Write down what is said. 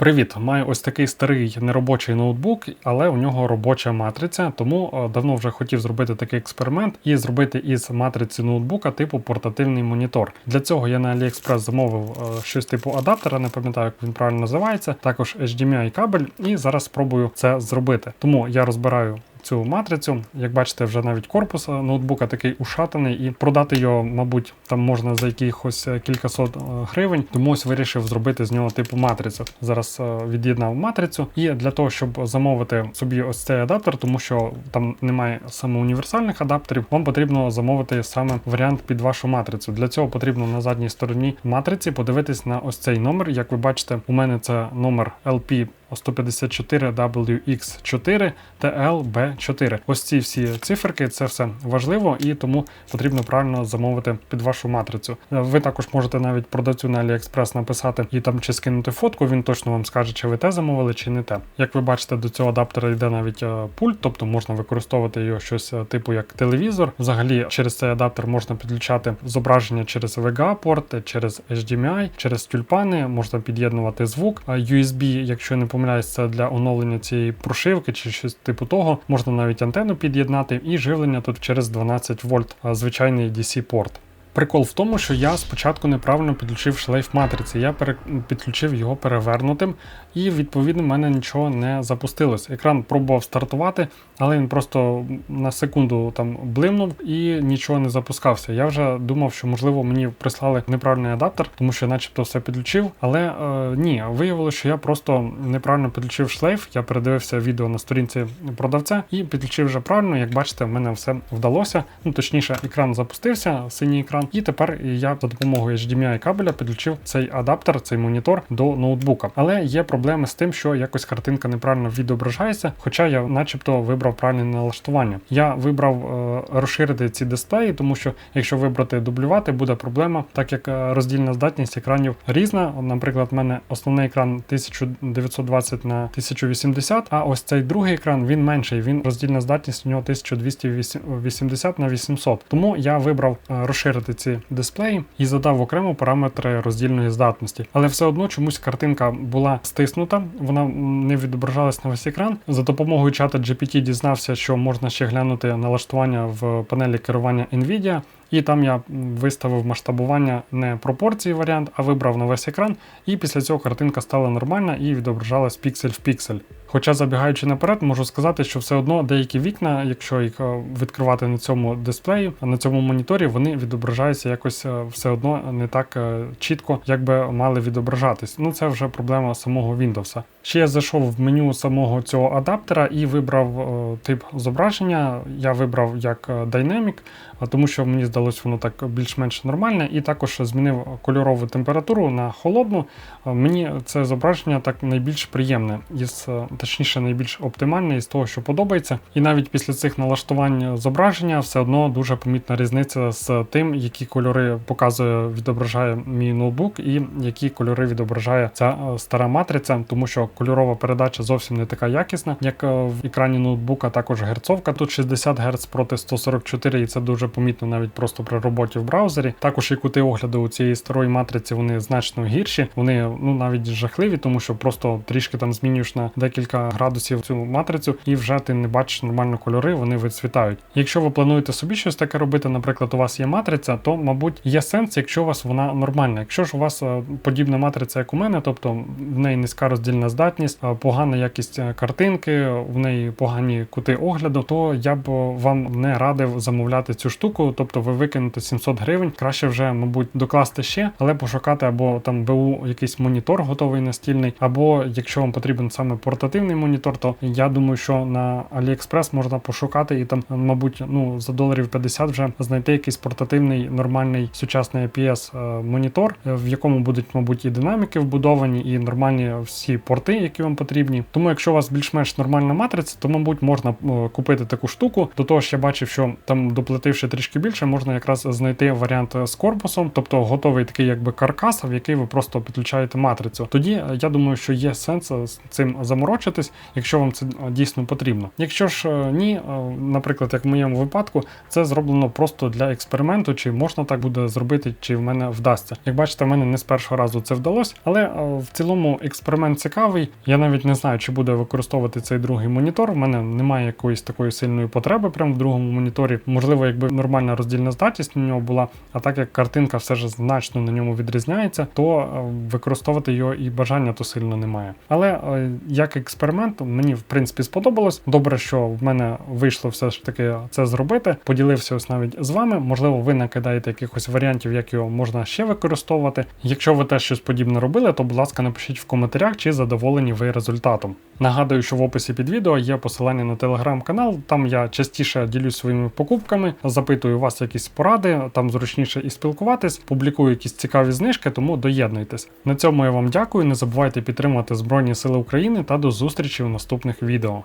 Привіт, маю ось такий старий неробочий ноутбук, але у нього робоча матриця. Тому е, давно вже хотів зробити такий експеримент і зробити із матриці ноутбука типу портативний монітор. Для цього я на AliExpress замовив е, щось типу адаптера, не пам'ятаю, як він правильно називається. Також HDMI кабель, і зараз спробую це зробити. Тому я розбираю. Цю матрицю, як бачите, вже навіть корпус е, ноутбука такий ушатаний, і продати його, мабуть, там можна за якихось е, кількасот е, гривень. Тому ось вирішив зробити з нього типу матрицю. Зараз від'єднав матрицю. І для того, щоб замовити собі ось цей адаптер, тому що там немає саме універсальних адаптерів, вам потрібно замовити саме варіант під вашу матрицю. Для цього потрібно на задній стороні матриці подивитись на ось цей номер. Як ви бачите, у мене це номер LP 154WX4 TLB4. Ось ці всі циферки, це все важливо і тому потрібно правильно замовити під вашу матрицю. Е, Ви також можете навіть продавцю на AliExpress написати і там чи скинути фотку, він точно вам скаже, чи ви те замовили, чи не те. Як ви бачите, до цього адаптера йде навіть е, пульт, тобто можна використовувати його щось е, типу як телевізор. Взагалі, через цей адаптер можна підключати зображення через VGA-порт, через HDMI, через тюльпани, можна під'єднувати звук. USB, якщо не помиляюсь, це для оновлення цієї прошивки чи щось типу того. Можна навіть антенну під'єднати, і живлення тут через 12 вольт, звичайний DC-порт. Прикол в тому, що я спочатку неправильно підключив шлейф матриці. Я пере... підключив його перевернутим, і відповідно в мене нічого не запустилось. Екран пробував стартувати, але він просто на секунду там блимнув і нічого не запускався. Я вже думав, що можливо мені прислали неправильний адаптер, тому що, начебто, все підключив. Але е, ні, виявилося, що я просто неправильно підключив шлейф. Я передивився відео на сторінці продавця і підключив вже правильно. Як бачите, в мене все вдалося. Ну точніше, екран запустився, синій екран. І тепер я за допомогою HDMI кабеля підключив цей адаптер, цей монітор до ноутбука. Але є проблеми з тим, що якось картинка неправильно відображається, хоча я, начебто, вибрав правильне налаштування. Я вибрав е, розширити ці дисплеї, тому що якщо вибрати дублювати, буде проблема, так як е, роздільна здатність екранів різна. Наприклад, в мене основний екран 1920 на 1080, а ось цей другий екран він менший. Він роздільна здатність у нього 1280 на 800. Тому я вибрав е, розширити ці дисплеї і задав окремо параметри роздільної здатності. Але все одно чомусь картинка була стиснута, вона не відображалась на весь екран. За допомогою чата GPT дізнався, що можна ще глянути налаштування в панелі керування NVIDIA. І там я виставив масштабування не пропорції варіант, а вибрав на весь екран. І після цього картинка стала нормальна і відображалась піксель в піксель. Хоча, забігаючи наперед, можу сказати, що все одно деякі вікна, якщо їх е, відкривати на цьому дисплеї, на цьому моніторі, вони відображаються якось е, все одно не так е, чітко, як би мали відображатись. Ну це вже проблема самого Windows. Ще я зайшов в меню самого цього адаптера і вибрав тип зображення. Я вибрав як Dynamic, тому що мені здалося воно так більш-менш нормальне, і також змінив кольорову температуру на холодну. Мені це зображення так найбільш приємне, із, точніше, найбільш оптимальне із того, що подобається. І навіть після цих налаштувань зображення все одно дуже помітна різниця з тим, які кольори показує, відображає мій ноутбук, і які кольори відображає ця стара матриця, тому що кольорова передача зовсім не така якісна, як в екрані ноутбука. Також герцовка тут 60 Гц проти 144, і це дуже помітно навіть просто при роботі в браузері. Також і кути огляду у цієї старої матриці вони значно гірші. Вони ну навіть жахливі, тому що просто трішки там змінюєш на декілька градусів цю матрицю, і вже ти не бачиш нормально кольори, вони вицвітають. Якщо ви плануєте собі щось таке робити, наприклад, у вас є матриця, то мабуть є сенс, якщо у вас вона нормальна. Якщо ж у вас е, подібна матриця, як у мене, тобто в неї низька роздільна здатність, е, погана якість е, картинки, в неї погані кути огляду, то я б вам не радив замовляти цю штуку, тобто ви викинете 700 гривень, краще вже, мабуть, докласти ще, але пошукати або там БУ якийсь монітор готовий настільний, або якщо вам потрібен саме портативний монітор, то я думаю, що на AliExpress можна пошукати і там, мабуть, ну за доларів 50 вже знайти якийсь портативний нормальний сучасний IPS е, монітор, е, в якому будуть, мабуть, і динаміки вбудовані, і нормальні всі порти, які вам потрібні. Тому, якщо у вас більш-менш нормальна матриця, то мабуть можна е, купити таку штуку. До того ж, я бачив, що там доплативши трішки більше, можна можна якраз знайти варіант з корпусом, тобто готовий такий якби каркас, в який ви просто підключаєте матрицю. Тоді е, я думаю, що є сенс е, з цим заморочитись, якщо вам це е, дійсно потрібно. Якщо ж е, ні, е, наприклад, як в моєму випадку, це зроблено просто для експерименту, чи можна так буде зробити, чи в мене вдасться. Як бачите, в мене не з першого разу це вдалося, але е, в цілому експеримент цікавий. Я навіть не знаю, чи буде використовувати цей другий монітор. У мене немає якоїсь такої сильної потреби прямо в другому моніторі. Можливо, якби нормальна роздільна здатність на нього була, а так як картинка все ж значно на ньому відрізняється, то е, використовувати його і бажання то сильно немає. Але е, як експеримент мені в принципі сподобалось. Добре, що в мене вийшло все ж таки це зробити. Поділився ось навіть з вами. Можливо, ви накидаєте якихось варіантів, як його можна ще використовувати. Якщо ви теж щось подібне робили, то будь ласка, напишіть в коментарях, чи задоволені ви результатом. Нагадую, що в описі під відео є посилання на телеграм-канал. Там я частіше ділюсь своїми покупками, запитую вас якісь поради, там зручніше і спілкуватись, публікую якісь цікаві знижки, тому доєднуйтесь. На цьому я вам дякую. Не забувайте підтримувати Збройні Сили України та до зустрічі в наступних відео.